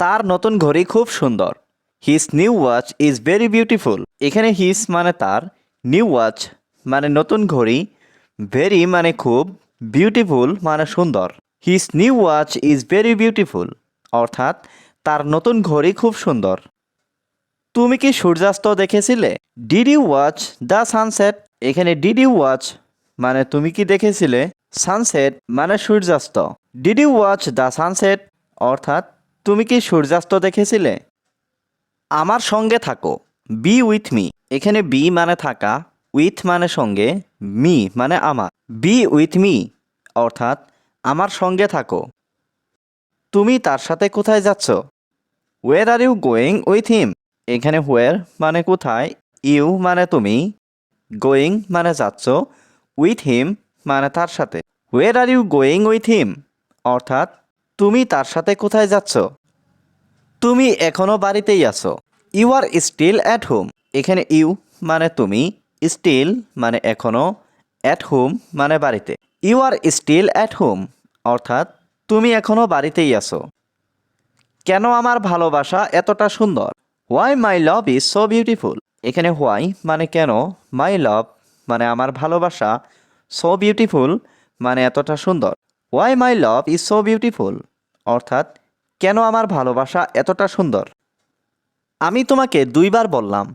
তার নতুন ঘড়ি খুব সুন্দর। His new watch is very beautiful এখানে হিস মানে তার নিউ ওয়াচ মানে নতুন ঘড়ি ভেরি মানে খুব বিউটিফুল মানে সুন্দর। His new watch is very beautiful অর্থাৎ তার নতুন ঘড়ি খুব সুন্দর। তুমি কি সূর্যাস্ত দেখেছিলে? ডিড ওয়াচ দ্য সানসেট এখানে ডিড ওয়াচ মানে তুমি কি দেখেছিলে? সানসেট মানে সূর্যাস্ত। ডিড ওয়াচ দ্য সানসেট অর্থাৎ তুমি কি সূর্যাস্ত দেখেছিলে? আমার সঙ্গে থাকো। বি উইথ মি এখানে বি মানে থাকা উইথ মানে সঙ্গে মি মানে আমার। বি উইথ মি অর্থাৎ আমার সঙ্গে থাকো। তুমি তার সাথে কোথায় যাচ্ছ? Where are you going with him এখানে হোয়ার মানে কোথায় ইউ মানে তুমি। গোয়িং মানে যাচ্ছ উইথ হিম মানে তার সাথে। Where are you going with him অর্থাৎ তুমি তার সাথে কোথায় যাচ্ছ? তুমি এখনও বাড়িতেই আছো। You are still at home এখানে ইউ মানে তুমি স্টিল মানে এখনও অ্যাট হোম মানে বাড়িতে। You are still at home অর্থাৎ তুমি এখনও বাড়িতেই আছো। কেন আমার ভালোবাসা এতটা সুন্দর? Why my love is so beautiful এখানে হোয়াই মানে কেন? মাই লাভ মানে আমার ভালোবাসা সো বিউটিফুল মানে এতটা সুন্দর। Why my love is so beautiful অর্থাৎ, কেন আমার ভালোবাসা এতটা সুন্দর? আমি তোমাকে দুইবার বললাম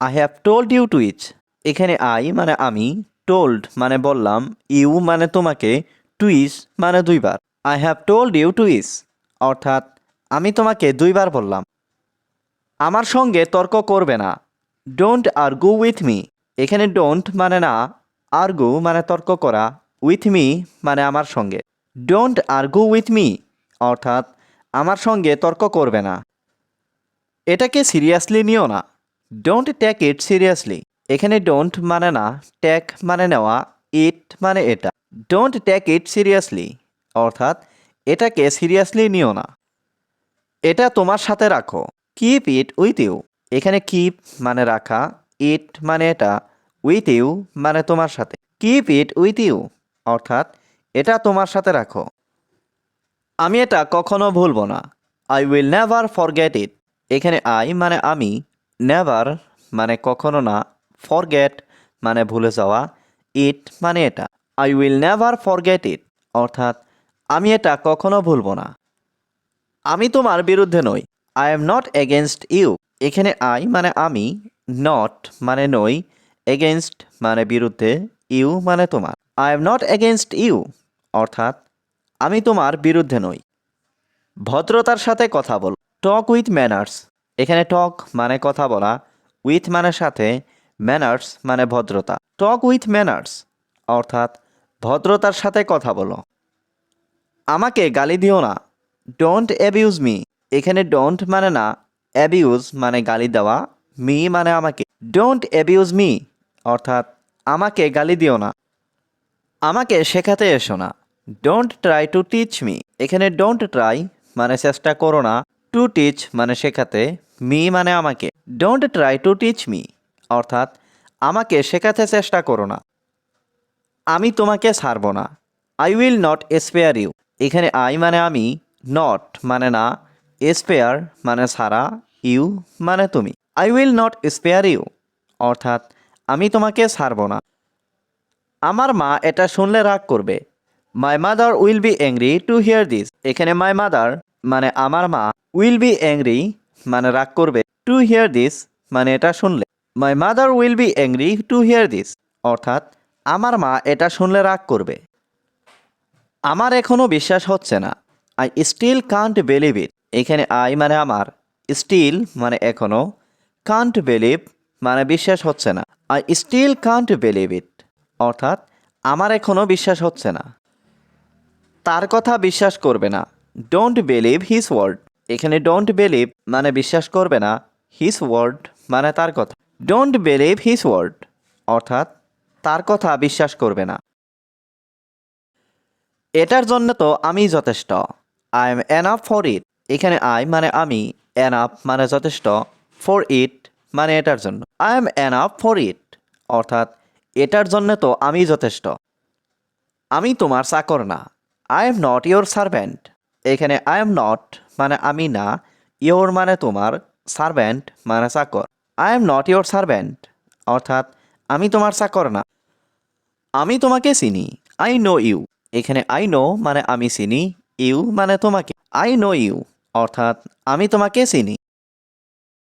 I have told you twice এখানে আই মানে আমি টোল্ড মানে বললাম ইউ মানে তোমাকে টুইস মানে দুইবার. I have told you twice অর্থাৎ, আমি তোমাকে দুইবার বললাম। আমার সঙ্গে তর্ক করবে না। ডোন্ট আর্গু উইথ মি এখানে ডোন্ট মানে না আর্গু মানে তর্ক করা উইথ মি মানে আমার সঙ্গে। ডোন্ট আর্গু উইথ মি অর্থাৎ, আমার সঙ্গে তর্ক করবে না। এটাকে সিরিয়াসলি নিও না। ডোন্ট টেক ইট সিরিয়াসলি এখানে ডোন্ট মানে না টেক মানে নেওয়া ইট মানে এটা। ডোন্ট টেক ইট সিরিয়াসলি অর্থাৎ, এটাকে সিরিয়াসলি নিও না। এটা তোমার সাথে রাখো। কিপ ইট উইথ ইউ এখানে কিপ মানে রাখা ইট মানে এটা উইথ ইউ মানে তোমার সাথে। কিপ ইট উইথ ইউ অর্থাৎ, এটা তোমার সাথে রাখো। আমি এটা কখনো ভুলবো না। I will never forget it এখানে আই মানে আমি নেভার মানে কখনো না ফরগেট মানে ভুলে যাওয়া ইট মানে এটা। I will never forget it অর্থাৎ, আমি এটা কখনো ভুলবো না। আমি তোমার বিরুদ্ধে নই। I am not against you এখানে আই মানে আমি নট মানে নই। এগেনস্ট মানে বিরুদ্ধে ইউ মানে তোমার। I am not against you অর্থাৎ আমি তোমার বিরুদ্ধে নই। ভদ্রতার সাথে কথা বল। টক উইথ ম্যানার্স এখানে টক মানে কথা বলা উইথ মানে সাথে ম্যানার্স মানে ভদ্রতা। টক উইথ ম্যানার্স অর্থাৎ ভদ্রতার সাথে কথা বলো। আমাকে গালি দিও না। ডোন্ট অ্যাবিউজ মি এখানে ডোন্ট মানে না অ্যাবিউজ মানে গালি দেওয়া মি মানে আমাকে। ডোন্ট অ্যাবিউজ মি অর্থাৎ আমাকে গালি দিও না। আমাকে শেখাতে এসো না। Don't try to teach me এখানে ডোন্ট ট্রাই মানে চেষ্টা করো না। টু টিচ মানে শেখাতে। মি মানে আমাকে। Don't try to teach me অর্থাৎ, আমাকে শেখাতে চেষ্টা করো না। আমি তোমাকে ছাড়বো না। I will not spare you এখানে আই মানে আমি নট মানে না। স্পেয়ার মানে ছাড়া। ইউ মানে তুমি। I will not spare you অর্থাৎ, আমি তোমাকে ছাড়বো না। আমার মা এটা শুনলে রাগ করবে। My mother will be angry to hear this এখানে মাই মাদার মানে আমার মা উইল বি অ্যাংরি মানে রাগ করবে টু হিয়ার দিস মানে এটা শুনলে। My mother will be angry to hear this অর্থাৎ আমার মা এটা শুনলে রাগ করবে। আমার এখনও বিশ্বাস হচ্ছে না। I still can't believe it এখানে আই মানে আমার। স্টিল মানে এখনও কান্ট বিলিভ মানে বিশ্বাস হচ্ছে না। I still can't believe it অর্থাৎ আমার এখনও বিশ্বাস হচ্ছে না। তার কথা বিশ্বাস করবে না। ডোন্ট বিলিভ হিস ওয়ার্ড এখানে ডোন্ট বিলিভ মানে বিশ্বাস করবে না। হিস ওয়ার্ড মানে তার কথা। ডোন্ট বিলিভ হিস ওয়ার্ড অর্থাৎ তার কথা বিশ্বাস করবে না। এটার জন্য তো আমি যথেষ্ট। I am enough for it এখানে আই মানে আমি এনাফ মানে যথেষ্ট। ফর ইট মানে এটার জন্য। I am enough for it অর্থাৎ এটার জন্য তো আমি যথেষ্ট। আমি তোমার চাকর না। I am not your servant এখানে আই এম নট মানে আমি না ইয়োর মানে তোমার সার্ভেন্ট মানে চাকর I am not your servant অর্থাৎ আমি তোমার চাকর না। আমি তোমাকে চিনি আই নো ইউ এখানে আই নো মানে আমি চিনি ইউ মানে তোমাকে। আই নো ইউ অর্থাৎ আমি তোমাকে চিনি।